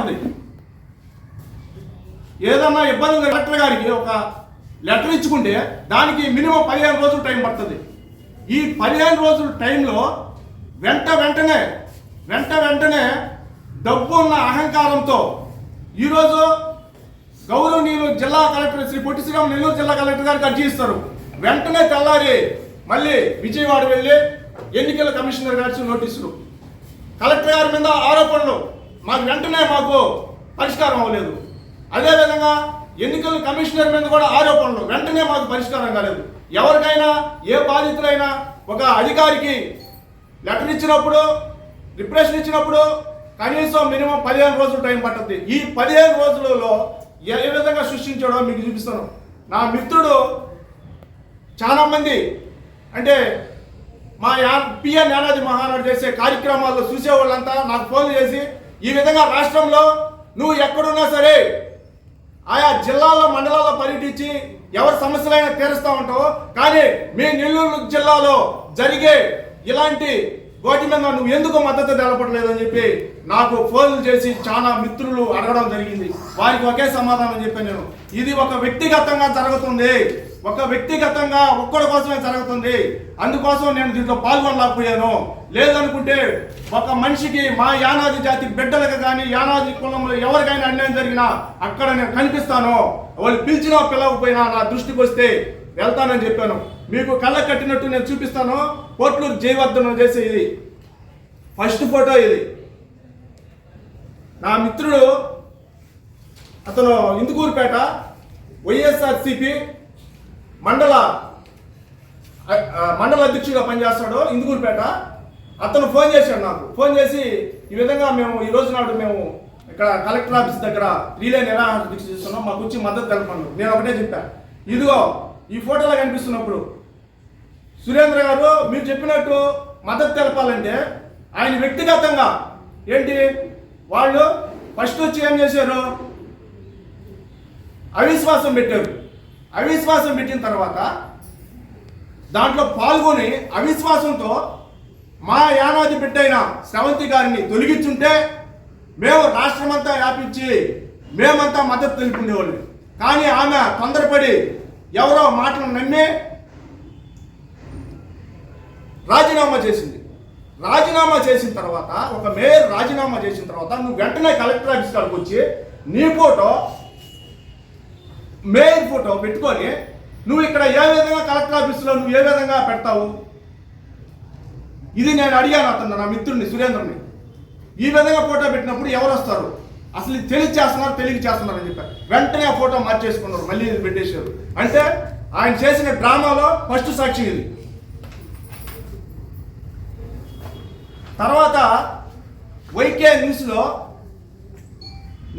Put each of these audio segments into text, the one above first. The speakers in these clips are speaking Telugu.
ఉంటుంది ఏదన్నా ఇబ్బంది ఉంది కలెక్టర్ గారికి ఒక లెటర్ ఇచ్చుకుంటే దానికి మినిమం పదిహేను రోజులు టైం పడుతుంది. ఈ పదిహేను రోజుల టైంలో వెంట వెంటనే వెంట వెంటనే డబ్బు ఉన్న అహంకారంతో ఈరోజు గౌరవనీయులు జిల్లా కలెక్టర్ శ్రీ పొట్టి శ్రీరామ్ నెల్లూరు జిల్లా కలెక్టర్ గారికి అర్జీ ఇస్తారు. వెంటనే తెల్లారి మళ్ళీ విజయవాడ వెళ్ళి ఎన్నికల కమిషనర్ గారి నోటీసులు. కలెక్టర్ గారి మీద ఆరోపణలు. మాకు వెంటనే మాకు పరిష్కారం అవ్వలేదు. అదేవిధంగా ఎన్నికల కమిషనర్ మీద కూడా ఆరోపణలు వెంటనే మాకు పరిష్కారం కాలేదు. ఎవరికైనా ఏ బాధితులైనా ఒక అధికారికి లెటర్ ఇచ్చినప్పుడు రిప్రెషన్ ఇచ్చినప్పుడు కనీసం మినిమం పదిహేను రోజులు టైం పడుతుంది. ఈ పదిహేను రోజులలో ఏ విధంగా సృష్టించాడో మీకు చూపిస్తాను నా మిత్రుడు చాలామంది అంటే మా యా పిఎన్ యానాది మహానాడు చేసే కార్యక్రమాల్లో చూసే వాళ్ళంతా నాకు ఫోన్ చేసి ఈ విధంగా రాష్ట్రంలో నువ్వు ఎక్కడున్నా సరే ఆయా జిల్లాల్లో మండలాల్లో పర్యటించి ఎవరి సమస్యలైనా తీరుస్తూ ఉంటావు కానీ మీ నెల్లూరు జిల్లాలో జరిగే ఇలాంటి వాటి మీద నువ్వు ఎందుకు మద్దతు తెలపట్లేదని చెప్పి నాకు ఫోన్లు చేసి చాలా మిత్రులు అడగడం జరిగింది. వారికి ఒకే సమాధానం చెప్పాను నేను. ఇది ఒక వ్యక్తిగతంగా జరుగుతుంది. ఒక వ్యక్తిగతంగా ఒక్కడి కోసమే జరుగుతుంది. అందుకోసం నేను దీంట్లో పాల్గొనలేకపోయాను. లేదనుకుంటే ఒక మనిషికి మా యానాది జాతి బిడ్డలకు కానీ యానాది కులంలో ఎవరికైనా అన్యాయం జరిగినా అక్కడ నేను కనిపిస్తాను. వాళ్ళు పిలిచినా పిలవకపోయినా నా దృష్టికి వస్తే వెళ్తానని చెప్పాను. మీకు కళ్ళ కట్టినట్టు నేను చూపిస్తాను. కోట్లూరు జయవర్ధనం చేసే ఇది. ఫస్ట్ ఫోటో ఇది. నా మిత్రుడు అతను ఇందుకూరుపేట వైఎస్ఆర్సిపి మండల మండల అధ్యక్షుడిగా పనిచేస్తాడు ఇందుకూరుపేట. అతను ఫోన్ చేశాడు నాకు. ఫోన్ చేసి ఈ విధంగా మేము ఈ రోజు నాడు మేము ఇక్కడ కలెక్టర్ ఆఫీస్ దగ్గర రీలే నిరాహార దీక్ష చేస్తున్నాం. మాకు వచ్చి మద్దతు తెలపండి. నేను ఒకటే చెప్పాను ఇదిగో ఈ ఫోటోలో కనిపిస్తున్నప్పుడు సురేంద్ర గారు మీరు చెప్పినట్టు మద్దతు తెలపాలంటే ఆయన వ్యక్తిగతంగా ఏంటి? వాళ్ళు ఫస్ట్ వచ్చి ఏం చేశారు? అవిశ్వాసం పెట్టారు. అవిశ్వాసం పెట్టిన తర్వాత దాంట్లో పాల్గొని అవిశ్వాసంతో మా యానాది బిడ్డైన శ్రవంతి గారిని తొలగించుంటే మేము రాష్ట్రమంతా వ్యాపించి మేమంతా మద్దతు తెలుపుకునేవాళ్ళు. కానీ ఆమె తొందరపడి ఎవరో మాటలు నమ్మి రాజీనామా చేసింది. రాజీనామా చేసిన తర్వాత ఒక మేయర్ రాజీనామా చేసిన తర్వాత నువ్వు వెంటనే కలెక్టర్ ఆఫీస్ కాడికి వచ్చి నీ ఫోటో మేయర్ ఫోటో పెట్టుకొని నువ్వు ఇక్కడ ఏ విధంగా కలెక్టర్ ఆఫీస్లో నువ్వు ఏ విధంగా పెడతావు? ఇది నేను అడిగాను అతను నా మిత్రుడిని సురేంద్రుని. ఈ విధంగా ఫోటో పెట్టినప్పుడు ఎవరు వస్తారు? అసలు ఇది తెలియ చేస్తున్నారు తెలియ చేస్తున్నారు అని చెప్పారు. వెంటనే ఆ ఫోటో మార్చేసుకున్నారు మళ్ళీ ఇది పెట్టేశారు. అంటే ఆయన చేసిన డ్రామాలో ఫస్ట్ సాక్షి ఇది. తర్వాత వైకే న్యూస్లో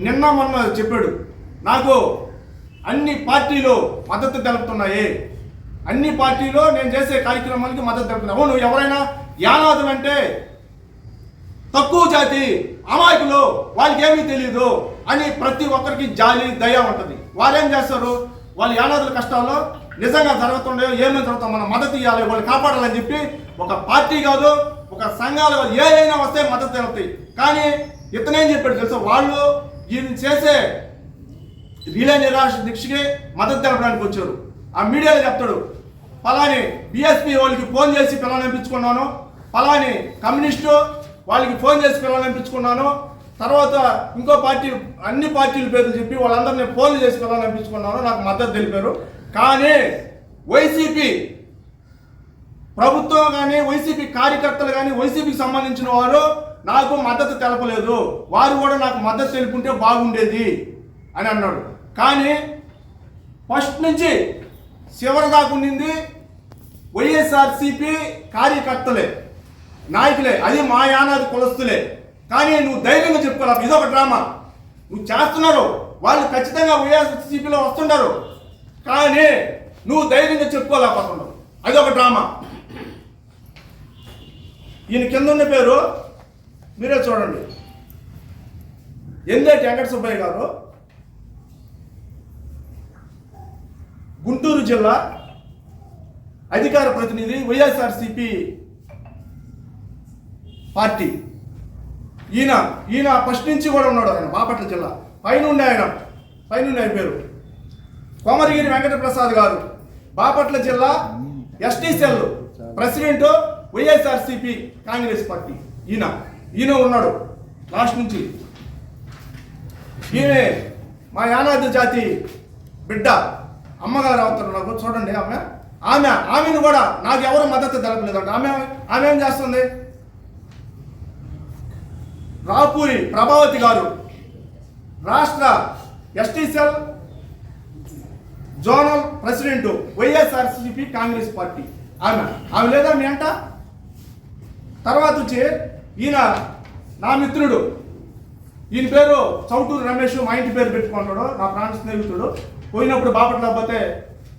నిన్న మొన్న చెప్పాడు నాకు అన్ని పార్టీలు మద్దతు తెలుపుతున్నాయి. అన్ని పార్టీలు నేను చేసే కార్యక్రమానికి మద్దతు తెలుపుతున్నాయి. అవును ఎవరైనా యానాదులు అంటే తక్కువ జాతి అమాయకులు వాళ్ళకి ఏమీ తెలియదు అని ప్రతి ఒక్కరికి జాలి దయ ఉంటుంది. వాళ్ళు ఏం చేస్తారు? వాళ్ళు యానాదుల కష్టాల్లో నిజంగా జరుగుతుండే ఏమేమి జరుగుతాం మనం మద్దతు ఇవ్వాలి వాళ్ళు కాపాడాలని చెప్పి ఒక పార్టీ కాదు ఒక సంఘాలు ఏదైనా వస్తే మద్దతు తెలుపుతాయి కానీ ఇతనేం చెప్పాడు తెలుసు? వాళ్ళు ఈయన చేసే రీలే నిరాశ దీక్షకి మద్దతు తెలపడానికి వచ్చారు. ఆ మీడియాలో చెప్తాడు ఫలాని బిఎస్పీ వాళ్ళకి ఫోన్ చేసి పిల్లలు పంపించుకున్నాను. పలాని కమ్యూనిస్టు వాళ్ళకి ఫోన్ చేసి పిల్లలు పంపించుకున్నాను. తర్వాత ఇంకో పార్టీ అన్ని పార్టీల పేర్లు చెప్పి వాళ్ళందరినీ ఫోన్లు చేసి పిల్లలు పంపించుకున్నాను. నాకు మద్దతు తెలిపారు. కానీ వైసీపీ ప్రభుత్వం కానీ వైసీపీ కార్యకర్తలు కానీ వైసీపీకి సంబంధించిన వారు నాకు మద్దతు తెలపలేదు. వారు కూడా నాకు మద్దతు తెలుపుంటే బాగుండేది అని అన్నాడు. కానీ ఫస్ట్ నుంచి చివరి దాకా ఉండింది వైఎస్ఆర్సిపి కార్యకర్తలే నాయకులే. అది మా యానాది కులస్తులే. కానీ నువ్వు ధైర్యంగా చెప్పుకోవాలి ఇదొక డ్రామా. నువ్వు చేస్తున్నారు వాళ్ళు ఖచ్చితంగా వైఎస్ఆర్సీపీలో వస్తుంటారు. కానీ నువ్వు ధైర్యంగా చెప్పుకోలేకపోతున్నావు. అదొక డ్రామా. ఈయన కింద ఉన్న పేరు మీరే చూడండి. ఎందే వెంకట సుబ్బయ్య గారు. గుంటూరు జిల్లా అధికార ప్రతినిధి వైఎస్ఆర్సిపి పార్టీ. ఈయన ఈయన ఫస్ట్ నుంచి కూడా ఉన్నాడు ఆయన బాపట్ల జిల్లా. పైన ఉండే ఆయన పైన ఉండే ఆయన పేరు. కోమరగిరి వెంకటప్రసాద్ గారు బాపట్ల జిల్లా ST cell president YSRCP Congress party. ఈయన ఈయన ఉన్నాడు లాస్ట్ నుంచి. ఈయన మా యానాది జాతి బిడ్డ అమ్మగారు అవుతారు నాకు చూడండి ఆమె. ఆమె ఆమెను కూడా నాకు ఎవరు మద్దతు తెలపలేదంట. ఆమె ఆమె ఏం చేస్తుంది? రాపూరి ప్రభావతి గారు రాష్ట్ర ST cell zonal president YSRCP Congress party. ఆమె ఆమె లేదా మీ అంట? తర్వాత వచ్చి ఈయన నా మిత్రుడు. ఈయన పేరు చౌటూరు రమేష్ మా ఇంటి పేరు పెట్టుకుంటాడు నా ప్రాణ స్నేహితుడు. పోయినప్పుడు బాపట్ల పోతే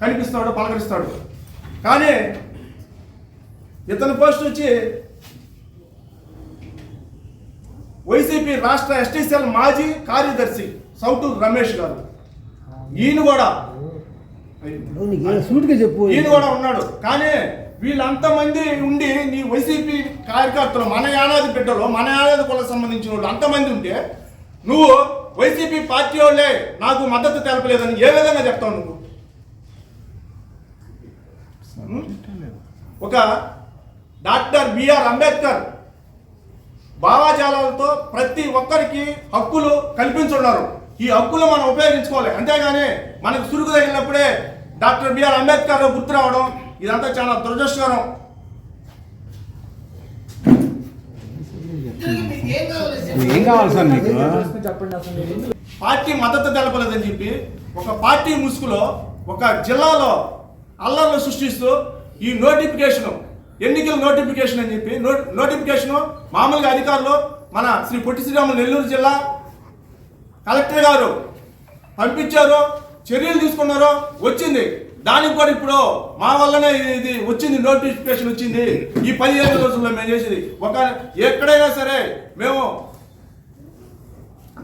కనిపిస్తాడు పలకరిస్తాడు. కానీ ఇతని పోస్ట్ వచ్చి వైసీపీ రాష్ట్ర ఎస్టీసీఎల్ మాజీ కార్యదర్శి సౌటూరు రమేష్ గారు. ఈయన కూడా ఈయన కూడా ఉన్నాడు. కానీ వీళ్ళంతమంది ఉండి నీ వైసీపీ కార్యకర్తలు మన యానాది బిడ్డలు మన యానాది కులకు సంబంధించిన వాళ్ళు అంతమంది ఉంటే నువ్వు వైసీపీ పార్టీ వాళ్ళే నాకు మద్దతు తెలపలేదని ఏ విధంగా చెప్తావు నువ్వు? ఒక డాక్టర్ బిఆర్ అంబేద్కర్ భావాజాలాలతో ప్రతి ఒక్కరికి హక్కులు కల్పించున్నారు. ఈ హక్కులు మనం ఉపయోగించుకోవాలి. అంతేగాని మనకు సురుకు తగిలినప్పుడే డాక్టర్ బిఆర్ అంబేద్కర్ గుర్తు రావడం ఇదంతా చాలా దురదృష్టకరం. ఏం కావాలి సార్ మీకు? పార్టీ మద్దతు తెలపలేదని చెప్పి ఒక పార్టీ ముసుగులో ఒక జిల్లాలో అల్లర్లు సృష్టిస్తూ ఈ నోటిఫికేషన్ ఎన్నికల నోటిఫికేషన్ అని చెప్పి నోటిఫికేషన్ మామూలుగా అధికారులు మన శ్రీ పొట్టి శ్రీరాములు నెల్లూరు జిల్లా కలెక్టర్ గారు పంపించారు చర్యలు తీసుకున్నారు వచ్చింది. దానికి కూడా ఇప్పుడు మా వల్లనే ఇది- వచ్చింది నోటిఫికేషన్ వచ్చింది. ఈ పదిహేను రోజుల్లో మేము చేసేది. ఒక ఎక్కడైనా సరే మేము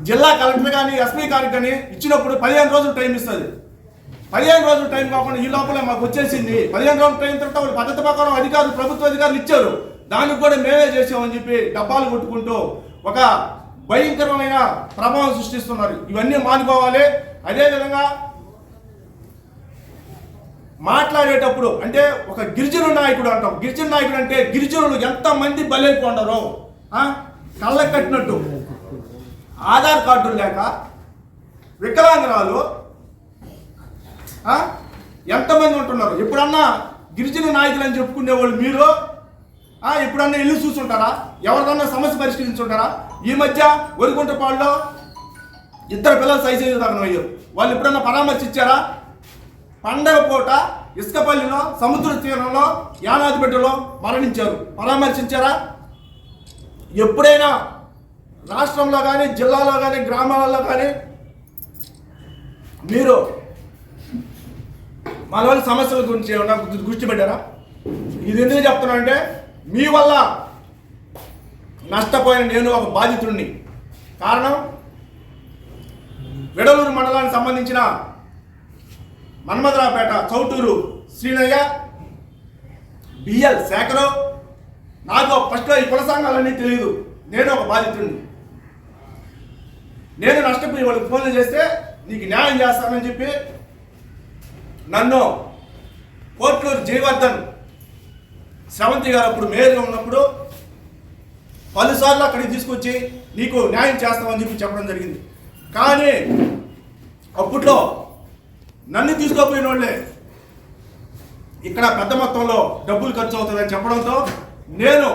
జిల్లా కలెక్టర్ కానీ ఎస్పీ గారికి కానీ ఇచ్చినప్పుడు పదిహేను రోజులు టైం ఇస్తుంది. పదిహేను రోజులు టైం కాకుండా ఈ లోపలే మాకు వచ్చేసింది. పదిహేను రోజులు టైం తర్వాత వాళ్ళు పద్ధతి ప్రకారం అధికారులు ప్రభుత్వ అధికారులు ఇచ్చారు. దానికి కూడా మేమే చేసామని చెప్పి డబ్బాలు కొట్టుకుంటూ ఒక భయంకరమైన ప్రభావం సృష్టిస్తున్నారు. ఇవన్నీ మానుకోవాలి. అదేవిధంగా మాట్లాడేటప్పుడు అంటే ఒక గిరిజన నాయకుడు అంటాం. గిరిజన నాయకుడు అంటే గిరిజనులు ఎంతమంది బలైపోండరో కళ్ళ కట్టినట్టు. ఆధార్ కార్డులు లేక వికలాంగురాలు ఎంతమంది ఉంటున్నారు? ఎప్పుడన్నా గిరిజన నాయకులు అని చెప్పుకునే వాళ్ళు మీరు ఎప్పుడన్నా ఇల్లు చూసుంటారా? ఎవరిదన్నా సమస్య పరిష్కరించుంటారా? ఈ మధ్య ఒరిగుంటపాడులో ఇద్దరు పిల్లలు సైజు దాకా అయ్యారు. వాళ్ళు ఎప్పుడన్నా పరామర్శించారా? పండగ పూట ఇసుకపల్లిలో సముద్ర తీరంలో యానాదిపేటలో మరణించారు. పరామర్శించారా? ఎప్పుడైనా రాష్ట్రంలో కానీ జిల్లాలో కానీ గ్రామాలలో కానీ మీరు మన వాళ్ళ సమస్యల గురించి ఏమన్నా గు- దృష్టి పెట్టారా? ఇది ఎందుకు చెప్తున్నానంటే మీ వల్ల నష్టపోయిన నేను ఒక బాధితుడిని. కారణం విడలూరు మండలానికి సంబంధించిన మన్మధరాపేట చౌటూరు శ్రీనయ్య బిఎల్ శేఖరు. నాకు ఫస్ట్లో ఈ కుల సంఘాలన్నీ తెలియదు నేను ఒక బాధితుడిని. నేను నష్టపోయి వాళ్ళకి ఫోన్లు చేస్తే నీకు న్యాయం చేస్తానని చెప్పి నన్ను కోట్లూరు జయవర్ధన్ శ్రవంతి గారు అప్పుడు మేయర్గా ఉన్నప్పుడు పలుసార్లు అక్కడికి తీసుకొచ్చి నీకు న్యాయం చేస్తామని చెప్పి చెప్పడం జరిగింది. కానీ అప్పట్లో నన్ను తీసుకోపోయిన వాళ్ళే ఇక్కడ పెద్ద మొత్తంలో డబ్బులు ఖర్చు అవుతుందని చెప్పడంతో నేను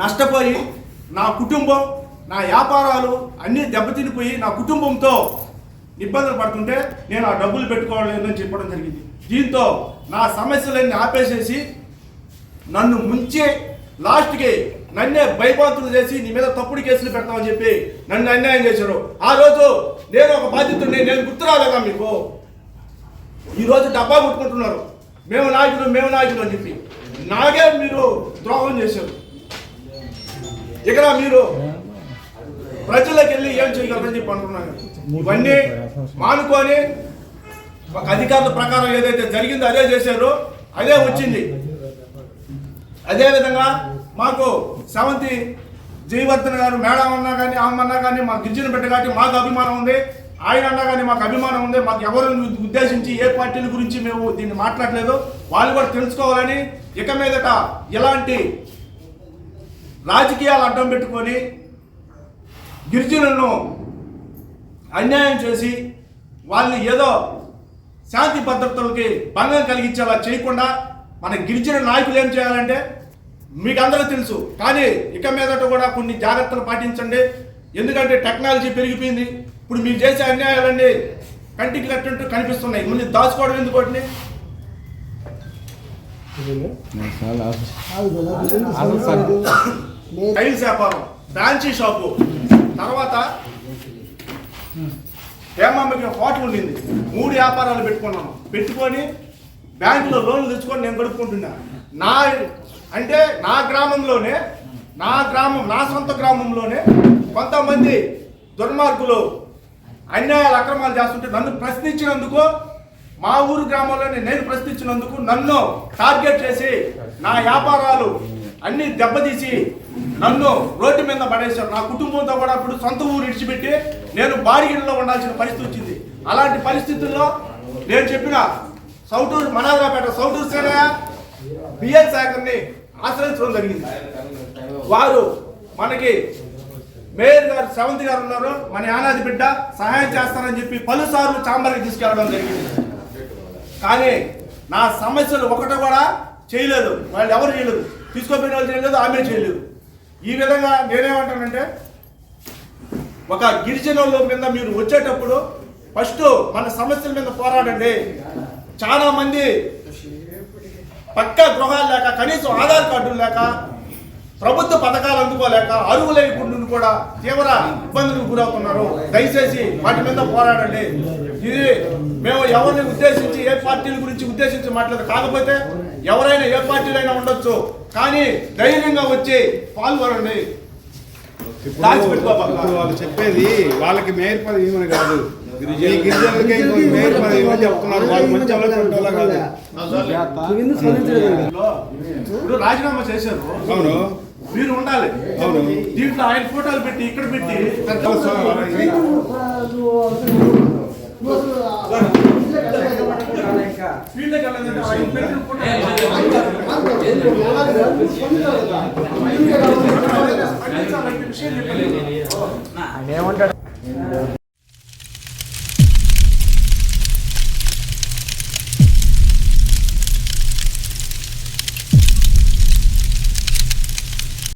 నష్టపోయి నా కుటుంబం నా వ్యాపారాలు అన్నీ దెబ్బతినిపోయి నా కుటుంబంతో ఇబ్బందులు పడుతుంటే నేను ఆ డబ్బులు పెట్టుకోవాలని చెప్పడం జరిగింది. దీంతో నా సమస్యలన్నీ ఆపేసేసి నన్ను ముంచే లాస్ట్కి నన్నే భయపాతులు చేసి నీ మీద తప్పుడు కేసులు పెడతామని చెప్పి నన్ను అన్యాయం చేశారు. ఆ రోజు నేను ఒక బాధితుడిని నేను గుర్తురాలేదా మీకు? ఈరోజు డబ్బా కొట్టుకుంటున్నారు. మేము నాయకులు మేము నాయకులు అని చెప్పి. నాగే మీరు ద్రోహం చేశారు. ఇక్కడ మీరు ప్రజలకు వెళ్ళి ఏం చేయగలరని చెప్పి అంటున్నాను. ఇవన్నీ మానుకొని ఒక అధికారుల ప్రకారం ఏదైతే జరిగిందో అదే చేశారో అదే వచ్చింది. అదేవిధంగా మాకు సెవెంత్ జయవర్ధన్ గారు మేడం అన్నా కానీ ఆమె అన్నా కానీ మా గిరిజన బిడ్డ కాబట్టి మాకు అభిమానం ఉంది. ఆయన అన్నా కానీ మాకు అభిమానం ఉంది. మాకు ఎవరిని ఉద్దేశించి ఏ పార్టీల గురించి మేము దీన్ని మాట్లాడలేదు. వాళ్ళు కూడా తెలుసుకోవాలని ఇక మీదట ఇలాంటి రాజకీయాలు అడ్డం పెట్టుకొని గిరిజనులను అన్యాయం చేసి వాళ్ళని ఏదో శాంతి భద్రతలకి భంగం కలిగించేలా చేయకుండా మన గిరిజన నాయకులు ఏం చేయాలంటే మీకు అందరూ తెలుసు. కానీ ఇక మీదట కూడా కొన్ని జాగ్రత్తలు పాటించండి. ఎందుకంటే టెక్నాలజీ పెరిగిపోయింది. ఇప్పుడు మీరు చేసే అన్యాయాలన్నీ కంటికి కట్టినట్టు కనిపిస్తున్నాయి. మళ్ళీ దాచుకోవడం ఎందుకోటి టైల్స్ వ్యాపారం బ్రాంచీ షాపు. తర్వాత హేమమ్మకి హోటల్ ఉండింది. మూడు వ్యాపారాలు పెట్టుకున్నాను పెట్టుకొని బ్యాంకులో లోన్లు తెచ్చుకొని నేను గడుపుకుంటున్నాను నా అంటే నా గ్రామంలోనే నా గ్రామం నా సొంత గ్రామంలోనే కొంతమంది దుర్మార్గులు అన్యాయాలు అక్రమాలు చేస్తుంటే నన్ను ప్రశ్నించినందుకు మా ఊరు గ్రామంలోనే నేను ప్రశ్నించినందుకు నన్ను టార్గెట్ చేసి నా వ్యాపారాలు అన్ని దెబ్బతీసి నన్ను రోడ్డు మీద పడేశారు. నా కుటుంబంతో కూడా ఇప్పుడు సొంత ఊరు విడిచిపెట్టి నేను బాడిగిల్లో ఉండాల్సిన పరిస్థితి వచ్చింది. అలాంటి పరిస్థితుల్లో నేను చెప్పిన సౌటూరు మనాదరాపేట సౌటూరు సేనయ్య బిఎన్ శాఖర్ని ఆశ్రయించడం జరిగింది. వారు మనకి మేయర్ గారు సెవంత్ గారు ఉన్నారు. మన యానాది బిడ్డ సహాయం చేస్తానని చెప్పి పలుసార్లు చాంబర్కి తీసుకెళ్ళడం జరిగింది. కానీ నా సమస్యలు ఒకటి కూడా చేయలేదు. వాళ్ళు ఎవరు చేయలేదు. తీసుకోపోయిన వాళ్ళు చేయలేదు ఆమె చేయలేదు. ఈ విధంగా నేనేమంటానంటే ఒక గిరిజనుల మీద మీరు వచ్చేటప్పుడు ఫస్ట్ మన సమస్యల మీద పోరాడండి. చాలా మంది పక్క గృహాలు లేక కనీసం ఆధార్ కార్డులు లేక ప్రభుత్వ పథకాలు అందుకోలేక అరువులైకుండా కూడా తీవ్ర ఇబ్బందులకు గురవుతున్నారు. దయచేసి వాటి మీద పోరాడండి. ఇది మేము ఎవరిని ఉద్దేశించి ఏ పార్టీల గురించి ఉద్దేశించి మాట్లాడదు కాకపోతే ఎవరైనా ఏ పార్టీలైనా ఉండొచ్చు. కానీ ధైర్యంగా వచ్చి పాల్గొనండి. వాళ్ళు చెప్పేది వాళ్ళకి మేయర్ పదవి కాదు. గిరిజనులకే మేయర్ పదవి చెప్తున్నారు. వాళ్ళు మంచి ఆలోచన కాదు. ఇప్పుడు రాజీనామా చేశారు. అవును. మీరు ఉండాలి. అవును. దీంట్లో ఆయన ఫోటోలు పెట్టి ఇక్కడ పెట్టి ఫీల్డ్కి